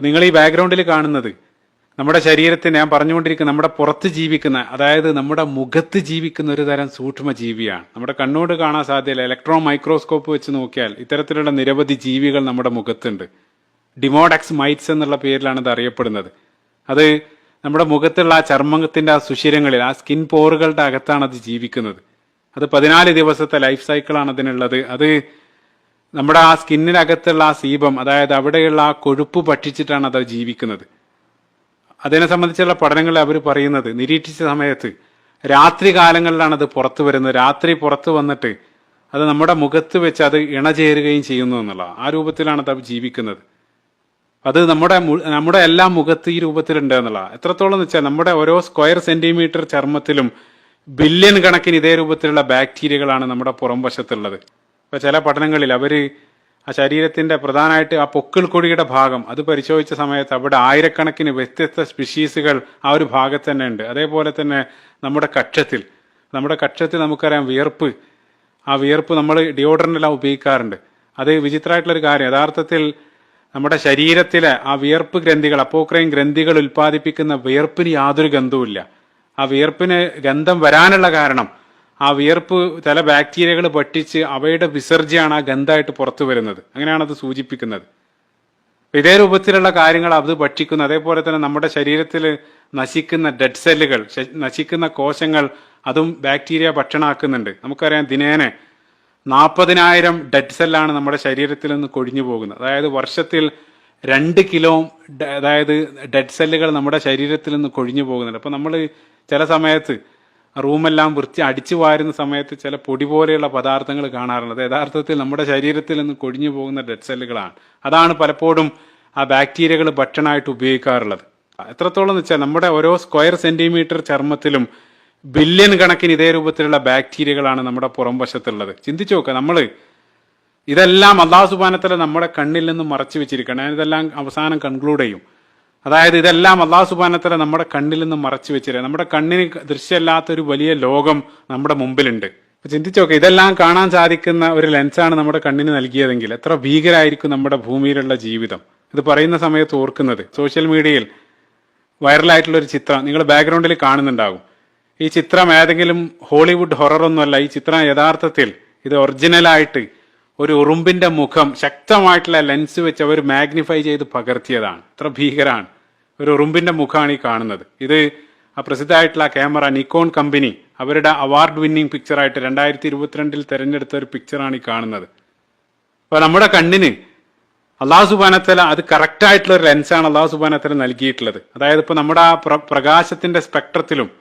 അപ്പൊ നിങ്ങൾ ഈ ബാക്ക്ഗ്രൗണ്ടിൽ കാണുന്നത് നമ്മുടെ ശരീരത്തിന് ഞാൻ പറഞ്ഞുകൊണ്ടിരിക്കുന്ന നമ്മുടെ പുറത്ത് ജീവിക്കുന്ന അതായത് നമ്മുടെ മുഖത്ത് ജീവിക്കുന്ന ഒരു തരം സൂക്ഷ്മ ജീവിയാണ് നമ്മുടെ കണ്ണോട് കാണാൻ സാധ്യതയില്ല ഇലക്ട്രോൺ മൈക്രോസ്കോപ്പ് വെച്ച് നോക്കിയാൽ ഇത്തരത്തിലുള്ള നിരവധി ജീവികൾ നമ്മുടെ മുഖത്തുണ്ട്. ഡിമോഡക്സ് മൈറ്റ്സ് എന്നുള്ള പേരിലാണ് ഇത് അറിയപ്പെടുന്നത്. അത് നമ്മുടെ മുഖത്തുള്ള ആ ചർമ്മത്തിന്റെ ആ സുഷിരങ്ങളിൽ ആ സ്കിൻ പോറുകളുടെ അകത്താണ് അത് ജീവിക്കുന്നത്. അത് പതിനാല് ദിവസത്തെ ലൈഫ് സൈക്കിളാണ് അതിനുള്ളത്. അത് നമ്മുടെ ആ സ്കിന്നിനകത്തുള്ള ആ സീപം അതായത് അവിടെയുള്ള ആ കൊഴുപ്പ് ഭക്ഷിച്ചിട്ടാണ് അത് ജീവിക്കുന്നത്. അതിനെ സംബന്ധിച്ചുള്ള പഠനങ്ങൾ അവർ പറയുന്നത് നിരീക്ഷിച്ച സമയത്ത് രാത്രി കാലങ്ങളിലാണ് അത് പുറത്തു വരുന്നത്. രാത്രി പുറത്തു വന്നിട്ട് അത് നമ്മുടെ മുഖത്ത് വെച്ച് അത് ഇണചേരുകയും ചെയ്യുന്നു എന്നുള്ള ആ രൂപത്തിലാണ് അത് ജീവിക്കുന്നത്. അത് നമ്മുടെ നമ്മുടെ എല്ലാ മുഖത്ത് ഈ രൂപത്തിലുണ്ട് എന്നുള്ള എത്രത്തോളം എന്ന് വെച്ചാൽ നമ്മുടെ ഓരോ സ്ക്വയർ സെന്റിമീറ്റർ ചർമ്മത്തിലും ബില്യൺ കണക്കിന് ഇതേ രൂപത്തിലുള്ള ബാക്ടീരിയകളാണ് നമ്മുടെ പുറം വശത്തുള്ളത്. ഇപ്പൊ ചില പഠനങ്ങളിൽ അവർ ആ ശരീരത്തിന്റെ പ്രധാനമായിട്ട് ആ പൊക്കിൾ കൊടിയുടെ ഭാഗം അത് പരിശോധിച്ച സമയത്ത് അവിടെ ആയിരക്കണക്കിന് വ്യത്യസ്ത സ്പീഷീസുകൾ ആ ഒരു ഭാഗത്ത് തന്നെ ഉണ്ട്. അതേപോലെ തന്നെ നമ്മുടെ കക്ഷത്തിൽ. നമ്മുടെ കക്ഷത്തിൽ നമുക്കറിയാം വിയർപ്പ്. ആ വിയർപ്പ് നമ്മൾ ഡിയോഡറന്റ് എല്ലാം ഉപയോഗിക്കാറുണ്ട്. അത് വിചിത്രമായിട്ടുള്ളൊരു കാര്യം. യഥാർത്ഥത്തിൽ നമ്മുടെ ശരീരത്തിലെ ആ വിയർപ്പ് ഗ്രന്ഥികൾ അപ്പോക്രൈൻ ഗ്രന്ഥികൾ ഉൽപ്പാദിപ്പിക്കുന്ന വിയർപ്പിന് യാതൊരു ഗന്ധവുമില്ല. ആ വിയർപ്പിന് ഗന്ധം വരാനുള്ള കാരണം ആ വിയർപ്പ് ചില ബാക്ടീരിയകൾ പറ്റിച്ച് അവയുടെ വിസർജ്യമാണ് ആ ഗന്ധമായിട്ട് പുറത്തു വരുന്നത്. അങ്ങനെയാണ് അത് സൂചിപ്പിക്കുന്നത്. ഇതേ രൂപത്തിലുള്ള കാര്യങ്ങൾ അത് ഭക്ഷിക്കുന്നു അതേപോലെ തന്നെ നമ്മുടെ ശരീരത്തിൽ നശിക്കുന്ന ഡെഡ് സെല്ലുകൾ നശിക്കുന്ന കോശങ്ങൾ അതും ബാക്ടീരിയ ഭക്ഷണമാക്കുന്നുണ്ട് നമുക്കറിയാം ദിനേനെ നാൽപ്പതിനായിരം ഡെഡ് സെല്ലാണ് നമ്മുടെ ശരീരത്തിൽ നിന്ന് കൊഴിഞ്ഞു പോകുന്നത്. അതായത് വർഷത്തിൽ രണ്ട് കിലോ അതായത് ഡെഡ് സെല്ലുകൾ നമ്മുടെ ശരീരത്തിൽ നിന്ന് കൊഴിഞ്ഞു പോകുന്നുണ്ട്. അപ്പം നമ്മൾ ചില സമയത്ത് റൂമെല്ലാം വൃത്തി അടിച്ചു വാരുന്ന സമയത്ത് ചില പൊടി പോലെയുള്ള പദാർത്ഥങ്ങൾ കാണാറുണ്ട് അത് യഥാർത്ഥത്തിൽ നമ്മുടെ ശരീരത്തിൽ നിന്ന് കൊഴിഞ്ഞു പോകുന്ന ഡെഡ് സെല്ലുകളാണ് അതാണ് പലപ്പോഴും ആ ബാക്ടീരിയകൾ ഭക്ഷണമായിട്ട് ഉപയോഗിക്കാറുള്ളത്. എത്രത്തോളം എന്ന് വെച്ചാൽ നമ്മുടെ ഓരോ സ്ക്വയർ സെന്റിമീറ്റർ ചർമ്മത്തിലും ബില്യൺ കണക്കിന് ഇതേ രൂപത്തിലുള്ള ബാക്ടീരിയകളാണ് നമ്മുടെ പുറം വശത്തുള്ളത്. ചിന്തിച്ചു നോക്കുക നമ്മൾ ഇതെല്ലാം അള്ളാഹു സുബാനത്തല നമ്മുടെ കണ്ണിൽ നിന്ന് മറച്ചു വെച്ചിരിക്കണം ഞാൻ ഇതെല്ലാം അവസാനം കൺക്ലൂഡ് ചെയ്യും. അതായത് ഇതെല്ലാം അള്ളാഹു സുബാനത്തല നമ്മുടെ കണ്ണിൽ നിന്ന് മറച്ചു വെച്ചിരുന്നത് നമ്മുടെ കണ്ണിന് ദൃശ്യമല്ലാത്ത ഒരു വലിയ ലോകം നമ്മുടെ മുമ്പിലുണ്ട്. അപ്പൊ ചിന്തിച്ചു ഇതെല്ലാം കാണാൻ സാധിക്കുന്ന ഒരു ലെൻസാണ് നമ്മുടെ കണ്ണിന് നൽകിയതെങ്കിൽ എത്ര ഭീകരായിരിക്കും നമ്മുടെ ഭൂമിയിലുള്ള ജീവിതം. ഇത് പറയുന്ന സമയത്ത് ഓർക്കുന്നത് സോഷ്യൽ മീഡിയയിൽ വൈറലായിട്ടുള്ള ഒരു ചിത്രം നിങ്ങൾ ബാക്ക്ഗ്രൗണ്ടിൽ കാണുന്നുണ്ടാകും. ഈ ചിത്രം ഏതെങ്കിലും ഹോളിവുഡ് ഹൊറർ ഒന്നുമല്ല ഈ ചിത്രം യഥാർത്ഥത്തിൽ ഇത് ഒറിജിനലായിട്ട് ഒരു ഉറുമ്പിന്റെ മുഖം ശക്തമായിട്ടുള്ള ലെൻസ് വെച്ച് അവർ മാഗ്നിഫൈ ചെയ്ത് പകർത്തിയതാണ്. ഇത്ര ഭീകരാണ്. ഒരു ഉറുമ്പിന്റെ മുഖമാണ് ഈ കാണുന്നത്. ഇത് ആ പ്രസിദ്ധമായിട്ടുള്ള ക്യാമറ നിക്കോൺ കമ്പനി അവരുടെ അവാർഡ് വിന്നിംഗ് പിക്ചറായിട്ട് രണ്ടായിരത്തി ഇരുപത്തിരണ്ടിൽ തെരഞ്ഞെടുത്ത ഒരു പിക്ചറാണ് ഈ കാണുന്നത്. അപ്പൊ നമ്മുടെ കണ്ണിന് അള്ളാഹു സുബാനത്തല അത് കറക്റ്റായിട്ടുള്ള ഒരു ലെൻസാണ് അള്ളാഹു സുബാനത്തല നൽകിയിട്ടുള്ളത്. അതായത് ഇപ്പൊ നമ്മുടെ ആ പ്ര- പ്രകാശത്തിന്റെ സ്പെക്ട്രത്തിലും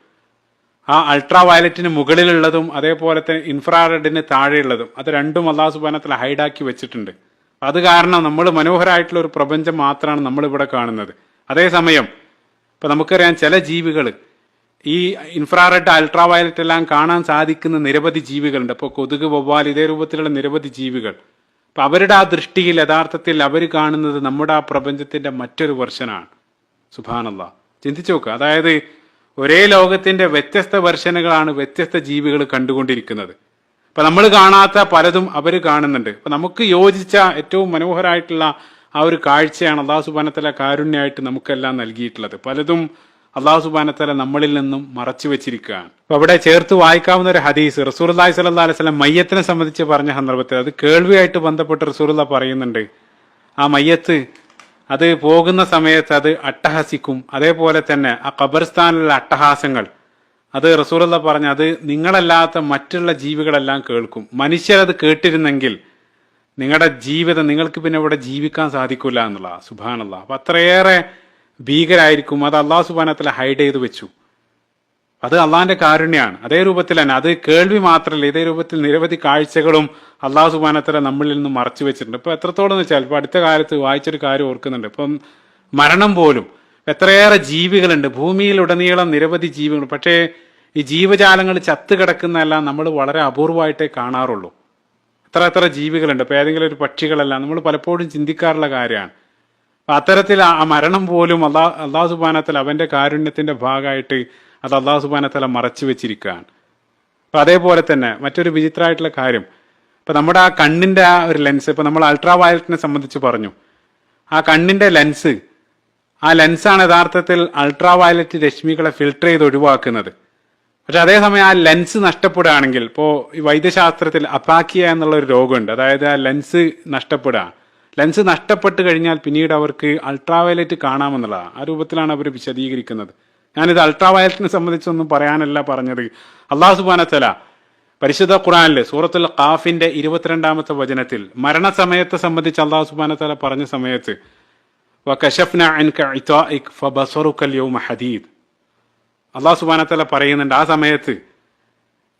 ആ അൾട്രാ വയലറ്റിന് മുകളിലുള്ളതും അതേപോലെ തന്നെ ഇൻഫ്രാറെഡിന് താഴെയുള്ളതും അത് രണ്ടും അള്ളാഹു സുബാനത്തിൽ ഹൈഡാക്കി വെച്ചിട്ടുണ്ട്. അത് കാരണം നമ്മൾ മനോഹരമായിട്ടുള്ള ഒരു പ്രപഞ്ചം മാത്രമാണ് നമ്മളിവിടെ കാണുന്നത്. അതേസമയം ഇപ്പൊ നമുക്കറിയാം ചില ജീവികൾ ഈ ഇൻഫ്രാറെഡ് അൾട്രാ വയലറ്റ് എല്ലാം കാണാൻ സാധിക്കുന്ന നിരവധി ജീവികളുണ്ട്. അപ്പോൾ കൊതുക് വവ്വാൽ ഇതേ രൂപത്തിലുള്ള നിരവധി ജീവികൾ. അപ്പൊ അവരുടെ ആ ദൃഷ്ടിയിൽ യഥാർത്ഥത്തിൽ അവർ കാണുന്നത് നമ്മുടെ ആ പ്രപഞ്ചത്തിന്റെ മറ്റൊരു വെർഷനാണ്. സുഭാനല്ല ചിന്തിച്ചു നോക്കുക അതായത് ഒരേ ലോകത്തിന്റെ വ്യത്യസ്ത വെർഷനുകളാണ് വ്യത്യസ്ത ജീവികൾ കണ്ടുകൊണ്ടിരിക്കുന്നത്. അപ്പൊ നമ്മൾ കാണാത്ത പലതും അവർ കാണുന്നുണ്ട്. അപ്പൊ നമുക്ക് യോജിച്ച ഏറ്റവും മനോഹരമായിട്ടുള്ള ആ ഒരു കാഴ്ചയാണ് അള്ളാഹു സുബാനത്തല കാരുണ്യമായിട്ട് നമുക്കെല്ലാം നൽകിയിട്ടുള്ളത്. പലതും അള്ളാഹു സുബാനത്തല നമ്മളിൽ നിന്നും മറച്ചു വെച്ചിരിക്കുകയാണ്. അപ്പൊ അവിടെ ചേർത്ത് വായിക്കാവുന്ന ഒരു ഹദീസ് റസൂർല്ലാഹി സ്വല്ലാ അലൈഹി സ്വലം മയ്യത്തിനെ സംബന്ധിച്ച് പറഞ്ഞ സന്ദർഭത്തിൽ അത് കേൾവിയായിട്ട് ബന്ധപ്പെട്ട് റസൂർല്ല പറയുന്നുണ്ട്. ആ മയ്യത്ത് അത് പോകുന്ന സമയത്ത് അത് അട്ടഹസിക്കും. അതേപോലെ തന്നെ ആ ഖബർസ്ഥാനിലുള്ള അട്ടഹാസങ്ങൾ. അത് റസൂലുള്ള പറഞ്ഞ അത് നിങ്ങളല്ലാത്ത മറ്റുള്ള ജീവികളെല്ലാം കേൾക്കും. മനുഷ്യരത് കേട്ടിരുന്നെങ്കിൽ നിങ്ങളുടെ ജീവിതം നിങ്ങൾക്ക് പിന്നെ ഇവിടെ ജീവിക്കാൻ സാധിക്കില്ല എന്നുള്ള സുബാനല്ല അപ്പൊ അത്രയേറെ ഭീകരായിരിക്കും. അത് അള്ളാഹു സുബാനത്തിൽ ഹൈഡ് ചെയ്ത് വെച്ചു. അത് അള്ളാഹിന്റെ കാരുണ്യാണ്. അതേ രൂപത്തിൽ തന്നെ അത് കേൾവി മാത്രമല്ല ഇതേ രൂപത്തിൽ നിരവധി കാഴ്ചകളും അള്ളാഹു സുബാനത്തല നമ്മളിൽ നിന്ന് മറച്ചു വെച്ചിട്ടുണ്ട്. ഇപ്പൊ എത്രത്തോളം എന്ന് വെച്ചാൽ ഇപ്പൊ അടുത്ത കാലത്ത് വായിച്ചൊരു കാര്യം ഓർക്കുന്നുണ്ട്. ഇപ്പം മരണം പോലും എത്രയേറെ ജീവികളുണ്ട്. ഭൂമിയിലുടനീളം നിരവധി ജീവികൾ. പക്ഷേ ഈ ജീവജാലങ്ങൾ ചത്തു കിടക്കുന്നതെല്ലാം നമ്മൾ വളരെ അപൂർവമായിട്ടേ കാണാറുള്ളൂ. എത്ര എത്ര ജീവികളുണ്ട്. ഇപ്പൊ ഏതെങ്കിലും ഒരു പക്ഷികളല്ല നമ്മൾ പലപ്പോഴും ചിന്തിക്കാറുള്ള കാര്യമാണ്. അത്തരത്തിൽ ആ മരണം പോലും അള്ളാ അള്ളാഹു സുബാനത്തൽ അവന്റെ കാരുണ്യത്തിന്റെ ഭാഗമായിട്ട് അത് അള്ളാഹു സുബാനത്തല മറച്ചു വെച്ചിരിക്കുകയാണ്. അപ്പോൾ അതേപോലെ തന്നെ മറ്റൊരു വിചിത്രമായിട്ടുള്ള കാര്യം. ഇപ്പോൾ നമ്മുടെ ആ കണ്ണിന്റെ ആ ഒരു ലെൻസ് ഇപ്പോൾ നമ്മൾ അൾട്രാ വയലറ്റിനെ സംബന്ധിച്ച് പറഞ്ഞു. ആ കണ്ണിന്റെ ലെൻസ് ആ ലെൻസാണ് യഥാർത്ഥത്തിൽ അൾട്രാ വയലറ്റ് രശ്മികളെ ഫിൽട്ടർ ചെയ്ത് ഒഴിവാക്കുന്നത്. പക്ഷെ അതേസമയം ആ ലെൻസ് നഷ്ടപ്പെടുകയാണെങ്കിൽ ഇപ്പോൾ ഈ വൈദ്യശാസ്ത്രത്തിൽ അപ്പാക്കിയ എന്നുള്ള ഒരു രോഗമുണ്ട്. അതായത് ആ ലെൻസ് നഷ്ടപ്പെടുക. ലെൻസ് നഷ്ടപ്പെട്ട് കഴിഞ്ഞാൽ പിന്നീട് അവർക്ക് അൾട്രാ വയലറ്റ് കാണാമെന്നുള്ളതാണ്. ആ രൂപത്തിലാണ് അവർ വിശദീകരിക്കുന്നത്. ഞാനിത് അൾട്രാ വയലറ്റിനെ സംബന്ധിച്ചൊന്നും പറയാനല്ല പറഞ്ഞത്. അള്ളാഹു സുബാനത്തല പരിശുദ്ധ ഖുറാനിൽ സൂറത്തുൽ ഖാഫിന്റെ ഇരുപത്തിരണ്ടാമത്തെ വചനത്തിൽ മരണസമയത്തെ സംബന്ധിച്ച് അള്ളാഹു സുബാനത്തല പറഞ്ഞ സമയത്ത് ഹദീദ്. അള്ളാഹു സുബാനത്തല പറയുന്നുണ്ട് ആ സമയത്ത്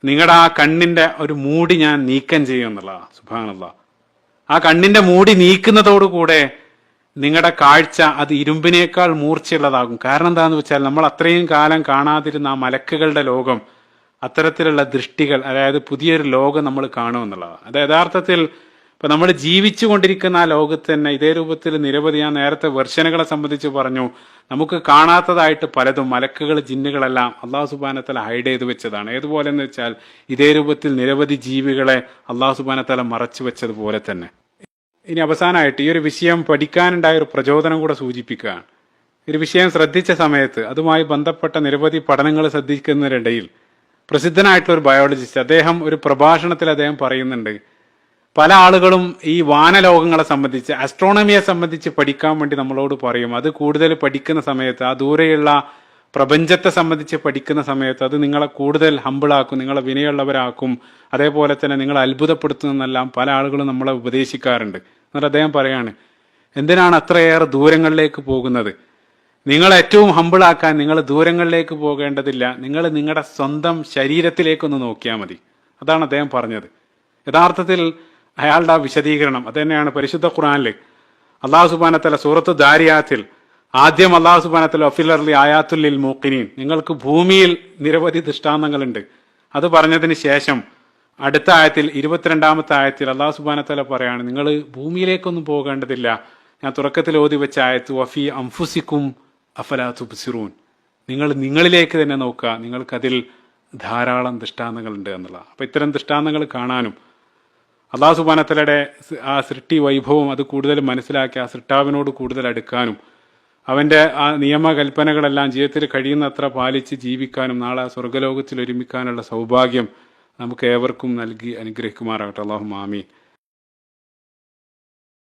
നിങ്ങളുടെ ആ കണ്ണിന്റെ ഒരു മൂടി ഞാൻ നീക്കം ചെയ്യും എന്നുള്ള സുബാനല്ല ആ കണ്ണിന്റെ മൂടി നീക്കുന്നതോടുകൂടെ നിങ്ങളുടെ കാഴ്ച അത് ഇരുമ്പിനേക്കാൾ മൂർച്ചയുള്ളതാകും. കാരണം എന്താന്ന് വെച്ചാൽ നമ്മൾ അത്രയും കാലം കാണാതിരുന്ന ആ മലക്കുകളുടെ ലോകം അത്തരത്തിലുള്ള ദൃഷ്ടികൾ അതായത് പുതിയൊരു ലോകം നമ്മൾ കാണുമെന്നുള്ളതാണ് അത് യഥാർത്ഥത്തിൽ ഇപ്പൊ നമ്മൾ ജീവിച്ചു കൊണ്ടിരിക്കുന്ന ആ ലോകത്ത് തന്നെ ഇതേ രൂപത്തിൽ നിരവധി ഞാൻ നേരത്തെ വെർഷനുകളെ സംബന്ധിച്ച് പറഞ്ഞു. നമുക്ക് കാണാത്തതായിട്ട് പലതും മലക്കുകൾ ജിന്നുകളെല്ലാം അള്ളാഹു സുബാനത്തല ഹൈഡ് ചെയ്ത് വെച്ചതാണ്. ഏതുപോലെ എന്ന് വെച്ചാൽ ഇതേ രൂപത്തിൽ നിരവധി ജീവികളെ അള്ളാഹു സുബാനത്തല മറച്ചു വെച്ചതുപോലെ തന്നെ. ഇനി അവസാനമായിട്ട് ഈ ഒരു വിഷയം പഠിക്കാനുണ്ടായ ഒരു പ്രചോദനം കൂടെ സൂചിപ്പിക്കുകയാണ്. ഒരു വിഷയം ശ്രദ്ധിച്ച സമയത്ത് അതുമായി ബന്ധപ്പെട്ട നിരവധി പഠനങ്ങൾ ശ്രദ്ധിക്കുന്നതിനിടയിൽ പ്രസിദ്ധനായിട്ടുള്ള ഒരു ബയോളജിസ്റ്റ് അദ്ദേഹം ഒരു പ്രഭാഷണത്തിൽ അദ്ദേഹം പറയുന്നുണ്ട് പല ആളുകളും ഈ വാനലോകങ്ങളെ സംബന്ധിച്ച് ആസ്ട്രോണമിയെ സംബന്ധിച്ച് പഠിക്കാൻ വേണ്ടി നമ്മളോട് പറയും. അത് കൂടുതൽ പഠിക്കുന്ന സമയത്ത് ആ ദൂരെയുള്ള പ്രപഞ്ചത്തെ സംബന്ധിച്ച് പഠിക്കുന്ന സമയത്ത് അത് നിങ്ങളെ കൂടുതൽ ഹമ്പിളാക്കും നിങ്ങളെ വിനയുള്ളവരാക്കും. അതേപോലെ തന്നെ നിങ്ങളെ അത്ഭുതപ്പെടുത്തുന്നെല്ലാം പല ആളുകളും നമ്മളെ ഉപദേശിക്കാറുണ്ട്. എന്നിട്ട് അദ്ദേഹം പറയാണ് എന്തിനാണ് അത്രയേറെ ദൂരങ്ങളിലേക്ക് പോകുന്നത്? നിങ്ങൾ ഏറ്റവും ഹമ്പിളാക്കാൻ നിങ്ങൾ ദൂരങ്ങളിലേക്ക് പോകേണ്ടതില്ല. നിങ്ങൾ നിങ്ങളുടെ സ്വന്തം ശരീരത്തിലേക്കൊന്ന് നോക്കിയാൽ മതി. അതാണ് അദ്ദേഹം പറഞ്ഞത്. യഥാർത്ഥത്തിൽ അയാളുടെ ആ വിശദീകരണം അത് തന്നെയാണ് പരിശുദ്ധ ഖുറാനിൽ അള്ളാഹു സുബാനത്തല സൂറത്ത് ദാരിയാത്തിൽ ആദ്യം അള്ളാഹു സുബാനത്തല ഒഫിലർലി ആയാത്തുല്ലിൽ മൂക്കിനീൻ നിങ്ങൾക്ക് ഭൂമിയിൽ നിരവധി ദൃഷ്ടാന്തങ്ങളുണ്ട്. അത് പറഞ്ഞതിന് ശേഷം അടുത്ത ആയത്തിൽ ഇരുപത്തിരണ്ടാമത്തെ ആയത്തിൽ അള്ളാഹു സുബാനത്തല പറയാണ് നിങ്ങൾ ഭൂമിയിലേക്കൊന്നും പോകേണ്ടതില്ല. ഞാൻ തുറക്കത്തിൽ ഓതി വെച്ച ആയത്ത് വഫി അംഫുസിക്കും അഫലാ തുബ്സിറൂൻ. നിങ്ങൾ നിങ്ങളിലേക്ക് തന്നെ നോക്കുക നിങ്ങൾക്കതിൽ ധാരാളം ദൃഷ്ടാന്തങ്ങളുണ്ട് എന്നുള്ള അപ്പം ഇത്തരം ദൃഷ്ടാന്തങ്ങൾ കാണാനും അള്ളാഹു സുബാനത്തലയുടെ ആ സൃഷ്ടി വൈഭവം അത് കൂടുതൽ മനസ്സിലാക്കി ആ സൃഷ്ടാവിനോട് കൂടുതൽ അടുക്കാനും അവന്റെ ആ നിയമകൽപ്പനകളെല്ലാം ജീവിതത്തിൽ കഴിയുന്നത്ര പാലിച്ച് ജീവിക്കാനും നാളെ സ്വർഗലോകത്തിൽ ഒരുമിക്കാനുള്ള സൗഭാഗ്യം നമുക്ക് ഏവർക്കും നൽകി അനുഗ്രഹിക്കുമാറാകട്ടെ. അള്ളാഹു മാമീൻ